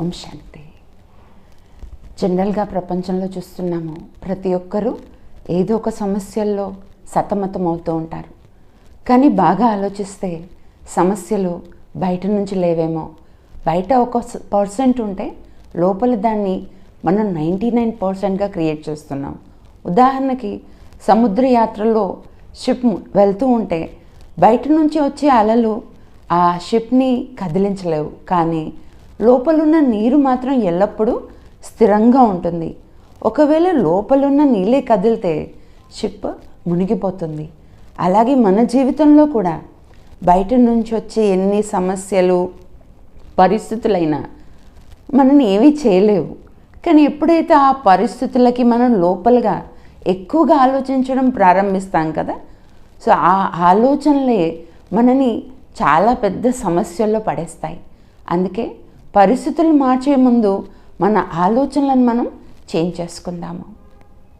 ఓం శాంతి. జనరల్గా ప్రపంచంలో చూస్తున్నాము ప్రతి ఒక్కరూ ఏదో ఒక సమస్యల్లో సతమతం అవుతూ ఉంటారు. కానీ బాగా ఆలోచిస్తే సమస్యలు బయట నుంచి లేవేమో. బయట ఒక పర్సెంట్ ఉంటే లోపల దాన్ని మనం నైంటీ నైన్ పర్సెంట్గా క్రియేట్ చేస్తున్నాం. ఉదాహరణకి సముద్ర యాత్రలో షిప్ వెళ్తూ ఉంటే బయట నుంచి వచ్చే అలలు ఆ షిప్ని కదిలించలేవు. కానీ లోపలున్న నీరు మాత్రం ఎల్లప్పుడూ స్థిరంగా ఉంటుంది. ఒకవేళ లోపలున్న నీళ్ళే కదిలితే షిప్ మునిగిపోతుంది. అలాగే మన జీవితంలో కూడా బయట నుంచి వచ్చే ఎన్ని సమస్యలు పరిస్థితులైనా మనని ఏమీ చేయలేవు. కానీ ఎప్పుడైతే ఆ పరిస్థితులకి మనం లోపలగా ఎక్కువగా ఆలోచించడం ప్రారంభిస్తాం కదా సో ఆ ఆలోచనలే మనని చాలా పెద్ద సమస్యల్లో పడేస్తాయి. అందుకే పరిస్థితులు మార్చే ముందు మన ఆలోచనలను మనం చేంజ్ చేసుకుందాము.